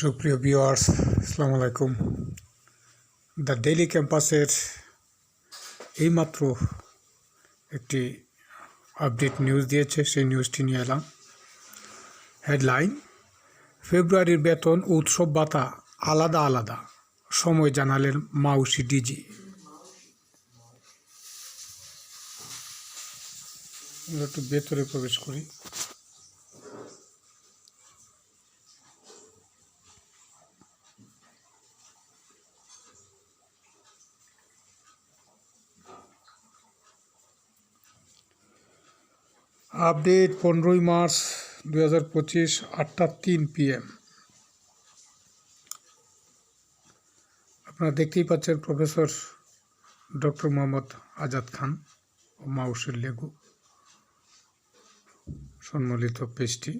সুপ্রিয় ভিউয়ার্স, আসসালামু আলাইকুম। দ্য ডেইলি ক্যাম্পাসের এইমাত্র একটি আপডেট নিউজ দিয়েছে, সেই নিউজটি নিয়ে এলাম। হেডলাইন, ফেব্রুয়ারির বেতন, উৎসব ভাতা আলাদা আলাদা, সময় জানালেন মাউসি ডিজি। একটু ভেতরে প্রবেশ করি। আপডেট পনেরোই মার্চ দুই হাজার পঁচিশ আটটা তিন পিএম। আপনারা দেখতেই পাচ্ছেন প্রফেসর ডক্টর মোহাম্মদ আজাদ খান ও মাউসের লেগু সম্মিলিত পেজটি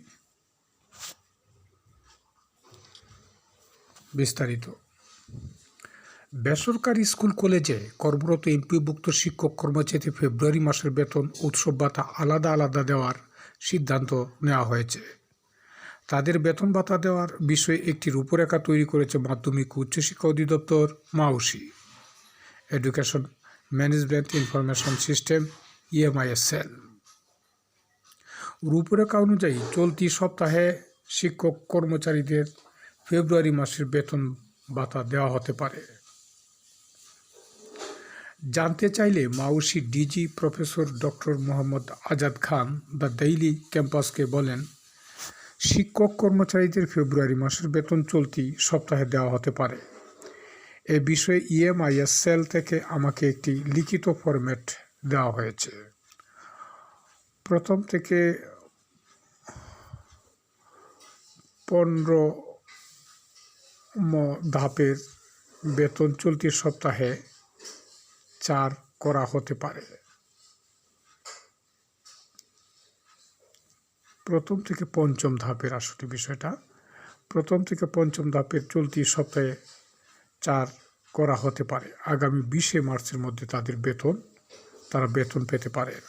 বিস্তারিত। বেসরকারি স্কুল কলেজে কর্মরত এমপিভুক্ত শিক্ষক কর্মচারী ফেব্রুয়ারি মাসের বেতন, উৎসব ভাতা আলাদা আলাদা দেওয়ার সিদ্ধান্ত নেওয়া হয়েছে। তাদের বেতন ভাতা দেওয়ার বিষয়ে একটি রূপরেখা তৈরি করেছে মাধ্যমিক উচ্চশিক্ষা অধিদপ্তর Maushi. Education management information system ইএমআইএসএল রূপরেখা অনুযায়ী চলতি সপ্তাহে শিক্ষক কর্মচারীদের ফেব্রুয়ারি মাসের বেতন ভাতা দেওয়া হতে পারে। জানতে চাইলে Maushi DG professor doctor Mohammad Azad Khan the daily ক্যাম্পাসকে বলেন, শিক্ষক কর্মচারীদের ফেব্রুয়ারি মাসের বেতন চলতি সপ্তাহে দেওয়া হতে পারে। এ বিষয়ে ইএমআইএস সেল থেকে আমাকে একটি লিখিত ফরম্যাট দেওয়া হয়েছে। প্রথম থেকে পনেরো ধাপের বেতন চলতি সপ্তাহে চার করা হতে পারে। প্রথম থেকে পঞ্চম ধাপের আসলে বিষয়টা। প্রথম থেকে পঞ্চম ধাপের চলতি সপ্তাহে চার করা হতে পারে। আগামী বিশে মার্চের মধ্যে তাদের বেতন, তারা বেতন পেতে পারেন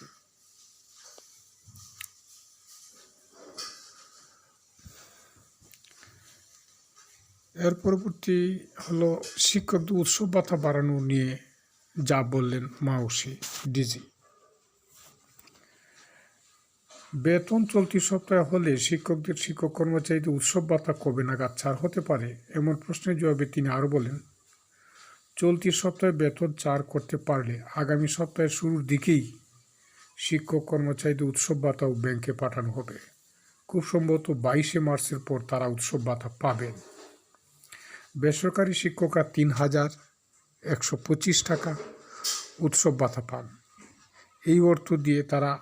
এর পরবর্তী হলো শিক্ষকদের উৎসব ভাতা বাড়ানো নিয়ে যা বললেন মাউসি, ডিজি। বেতন চলতি সপ্তাহে হলে শিক্ষকদের শিক্ষক কর্মচারীদের উৎসব ভাতা কবে নাগাদ ছাড় হতে পারে, এমন প্রশ্নের জবাবে তিনি আরও বলেন, চলতি সপ্তাহে বেতন চার করতে পারলে আগামী সপ্তাহের শুরুর দিকেই শিক্ষক কর্মচারীদের উৎসব ভাতাও ব্যাংকে পাঠানো হবে। খুব সম্ভবত বাইশে মার্চের পর তারা উৎসব ভাতা পাবেন। বেসরকারি শিক্ষকরা তিন হাজার একশো পঁচিশ টাকা উৎসব ভাতা পান। এই অর্থ দিয়ে তারা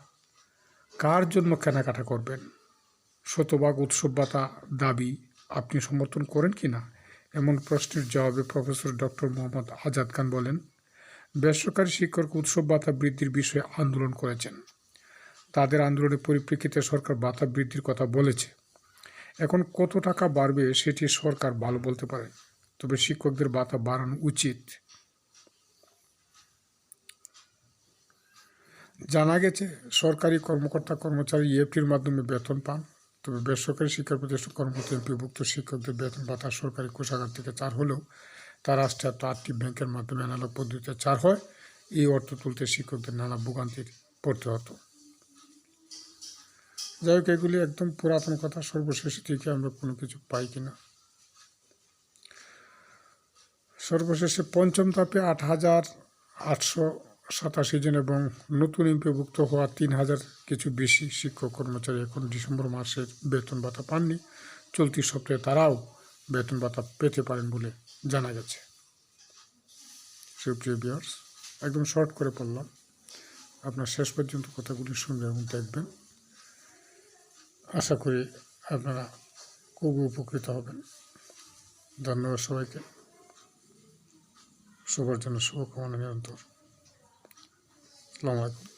কার জন্য কেনাকাটা করবেন? শতভাগ উৎসব ভাতা দাবি আপনি সমর্থন করেন কি না? এমন প্রশ্নের জবাবে প্রফেসর ডক্টর মোহাম্মদ আজাদ খান বলেন, বেসরকারি শিক্ষক উৎসব ভাতা বৃদ্ধির বিষয়ে আন্দোলন করেছেন। তাদের আন্দোলনের পরিপ্রেক্ষিতে সরকার ভাতা বৃদ্ধির কথা বলেছে। এখন কত টাকা বাড়বে সেটি সরকার ভালো বলতে পারে, তবে শিক্ষকদের ভাতা বাড়ানো উচিত। জানা গেছে, সরকারি কর্মকর্তা কর্মচারী ইএফটির মাধ্যমে বেতন পান। তবে বেসরকারি শিক্ষা প্রতিষ্ঠান কর্মকর্তা এমপিভুক্ত শিক্ষকদের বেতন ভাতা সরকারি কোষাগার থেকে চার হলেও তা রাষ্ট্রায়ত্ত আটটি ব্যাংকের মাধ্যমে অ্যানালগ পদ্ধতিতে চার হয়। এই অর্থ তুলতে শিক্ষকদের নানা ভোগান্তির পড়তে হতো। যাই হোক, এগুলি একদম পুরাতন কথা। সর্বশেষ থেকে আমরা কোনো কিছু পাই কিনা। সর্বশেষে পঞ্চম ধাপে আট হাজার আটশো সাতাশি জন এবং নতুন এমপিভুক্ত হওয়া তিন হাজার কিছু বেশি শিক্ষক কর্মচারী এখন ডিসেম্বর মাসের বেতন ভাতা পাননি। চলতি সপ্তাহে তারাও বেতন ভাতা পেতে পারেন বলে জানা গেছে। সুপ্রিয় বিয়ার্স একদম শর্ট করে পড়লাম আপনার শেষ পর্যন্ত কথাগুলি শুনবেন এবং দেখবেন। আশা করি আপনারা খুব উপকৃত হবেন। ধন্যবাদ সবাইকে। সবার জন্য শুভকামনা নিরন্তর। আসসালামু আলাইকুম